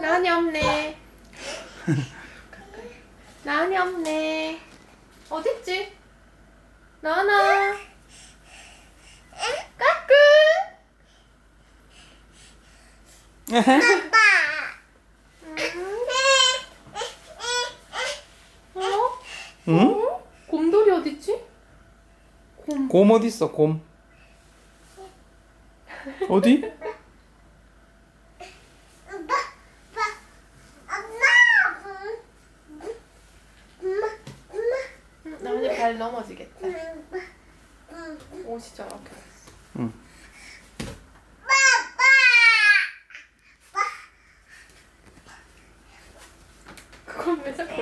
난이 없네. 나은이 없네. 어딨지? 나은아. 응? 어? 곰돌이 어딨지? 곰. 곰 어디 있어? 곰. 어디? 응, 나은이 발 넘어지겠다. 옷이 저렇게. It's okay.